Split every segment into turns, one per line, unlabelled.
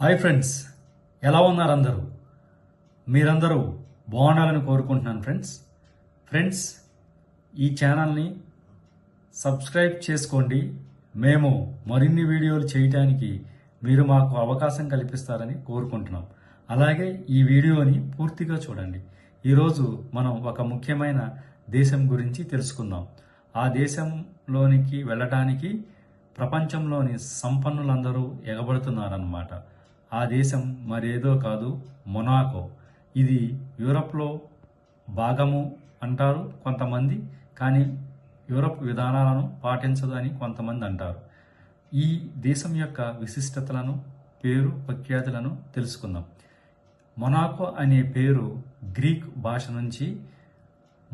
Hi friends ఎలా ఉన్నారు అందరూ? మీరందరూ బాగుండాలని కోరుకుంటున్నాను ఫ్రెండ్స్. ఫ్రెండ్స్ ఈ ఛానల్ని సబ్స్క్రైబ్ చేసుకోండి. మేము మరిన్ని వీడియోలు చేయటానికి మీరు మాకు అవకాశం కల్పిస్తారని కోరుకుంటున్నాం. అలాగే ఈ వీడియోని పూర్తిగా చూడండి. ఈరోజు మనం ఒక ముఖ్యమైన దేశం గురించి తెలుసుకుందాం. ఆ దేశంలోనికి వెళ్ళటానికి ప్రపంచంలోని సంపన్నులందరూ ఎగబడుతున్నారన్నమాట. ఆ దేశం మరేదో కాదు మొనాకో. ఇది యూరప్లో భాగము అంటారు కొంతమంది కానీ యూరప్ విధానాలను పాటించదు అని కొంతమంది అంటారు. ఈ దేశం యొక్క విశిష్టతలను పేరు ప్రఖ్యాతులను తెలుసుకుందాం. మొనాకో అనే పేరు గ్రీక్ భాష నుంచి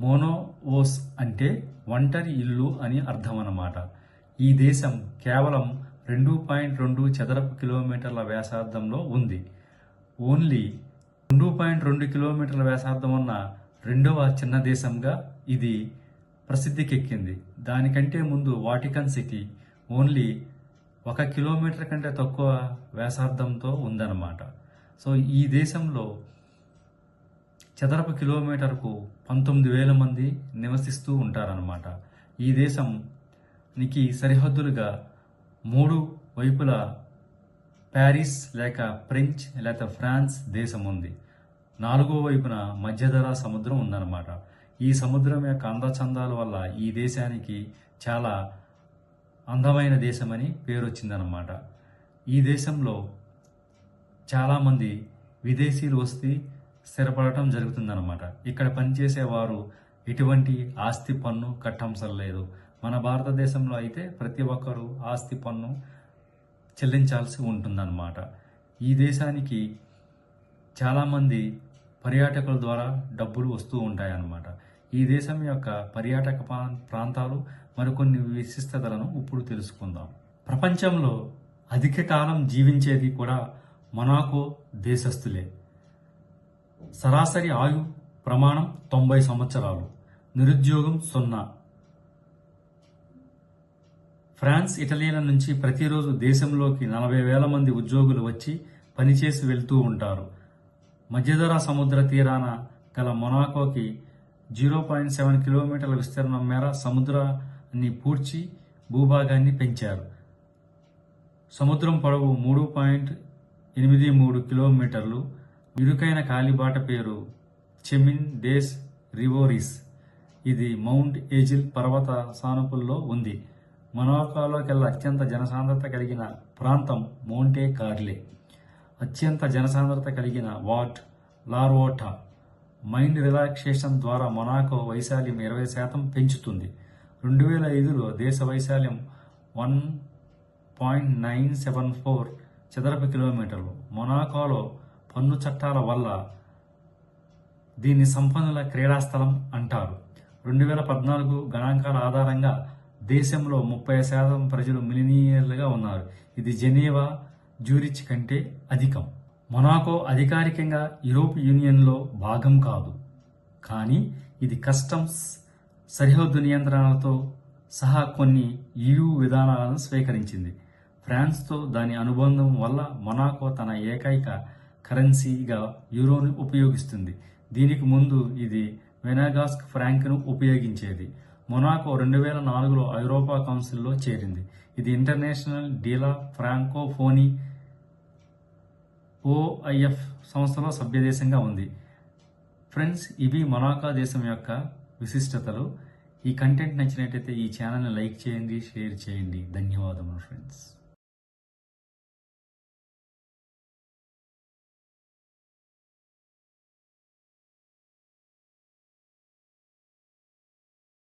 మోనోఓస్ అంటే ఒంటరి ఇల్లు అని అర్థం అన్నమాట ఈ దేశం కేవలం రెండు పాయింట్ రెండు చదరపు కిలోమీటర్ల వ్యాసార్థంలో ఉంది. ఓన్లీ రెండు పాయింట్ రెండు కిలోమీటర్ల వ్యాసార్థం ఉన్న రెండవ చిన్న దేశంగా ఇది ప్రసిద్ధికెక్కింది. దానికంటే ముందు వాటికన్ సిటీ ఓన్లీ ఒక కిలోమీటర్ కంటే తక్కువ వ్యాసార్థంతో ఉందన్నమాట. సో ఈ దేశంలో చదరపు కిలోమీటర్కు పంతొమ్మిది వేల మంది నివసిస్తూ ఉంటారన్నమాట. ఈ దేశంనికి సరిహద్దులుగా మూడు వైపులా ప్యారిస్ లేక ఫ్రెంచ్ లేక ఫ్రాన్స్ దేశం ఉంది. నాలుగో వైపున మధ్యధరా సముద్రం ఉందన్నమాట. ఈ సముద్రం యొక్క అందచందాల వల్ల ఈ దేశానికి చాలా అందమైన దేశమని పేరు వచ్చిందన్నమాట ఈ దేశంలో చాలామంది విదేశీయులు వస్తే స్థిరపడటం జరుగుతుందన్నమాట. ఇక్కడ పనిచేసేవారు ఎటువంటి ఆస్తి పన్ను కట్టంసలు లేదు మన భారతదేశంలో అయితే ప్రతి ఒక్కరూ ఆస్తి పన్ను చెల్లించాల్సి ఉంటుందన్నమాట. ఈ దేశానికి చాలామంది పర్యాటకుల ద్వారా డబ్బులు వస్తూ ఉంటాయన్నమాట. ఈ దేశం యొక్క పర్యాటక ప్రాంతాలు మరికొన్ని విశిష్టతలను ఇప్పుడు తెలుసుకుందాం. ప్రపంచంలో అధిక కాలం జీవించేది కూడా మొనాకో దేశస్థులే. సరాసరి ఆయు ప్రమాణం తొంభై సంవత్సరాలు. నిరుద్యోగం సున్నా. ఫ్రాన్స్ ఇటలీల నుంచి ప్రతిరోజు దేశంలోకి నలభై వేల మంది ఉద్యోగులు వచ్చి పనిచేసి వెళ్తూ ఉంటారు. మధ్యధరా సముద్ర తీరాన గల మొనాకోకి జీరో పాయింట్ సెవెన్ కిలోమీటర్ల విస్తీర్ణం మేర సముద్రాన్ని పూడ్చి భూభాగాన్ని పెంచారు. సముద్రం పొడవు మూడు పాయింట్ ఎనిమిది మూడు కిలోమీటర్లు. ఇరుకైన కాలిబాట పేరు చెమిన్ డేస్ రివోరిస్. ఇది మౌంట్ ఏజిల్ పర్వత సానుపుల్లో ఉంది. మనోకాలోకెల్లా అత్యంత జనసాంద్రత కలిగిన ప్రాంతం మౌంటే కార్లే. అత్యంత జనసాంద్రత కలిగిన వాట్ లార్వోటా. మైండ్ రిలాక్సేషన్ ద్వారా మొనాకో వైశాల్యం ఇరవై శాతం పెంచుతుంది. రెండు వేల ఐదులో దేశ వైశాల్యం one point nine seven four చదరపు కిలోమీటర్లు. మొనాకోలో పన్ను చట్టాల వల్ల దీన్ని సంపన్నుల క్రీడాస్థలం అంటారు. రెండు వేల పద్నాలుగు గణాంకాల ఆధారంగా దేశంలో ముప్పై శాతం ప్రజలు మిలినియర్లుగా ఉన్నారు. ఇది జెనీవా జ్యూరిచ్ కంటే అధికం. మొనాకో అధికారికంగా యూరోప్ యూనియన్లో భాగం కాదు. కానీ ఇది కస్టమ్స్ సరిహద్దు నియంత్రణలతో సహా కొన్ని ఈయూ విధానాలను స్వీకరించింది. ఫ్రాన్స్తో దాని అనుబంధం వల్ల మొనాకో తన ఏకైక కరెన్సీగా యూరోను ఉపయోగిస్తుంది. దీనికి ముందు ఇది వెనాగాస్క్ ఫ్రాంక్ను ఉపయోగించేది. మొనాకో రెండు వేల నాలుగులో ఐరోపా కౌన్సిల్లో చేరింది. ఇది ఇంటర్నేషనల్ డీలా ఫ్రాంకోఫోనీ ఓఐఎఫ్ సంస్థలో సభ్యదేశంగా ఉంది. ఫ్రెండ్స్ ఇవి మొనాకో దేశం యొక్క విశిష్టతలు. ఈ కంటెంట్ నచ్చినట్టయితే ఈ ఛానల్ని లైక్ చేయండి షేర్ చేయండి. ధన్యవాదములు ఫ్రెండ్స్.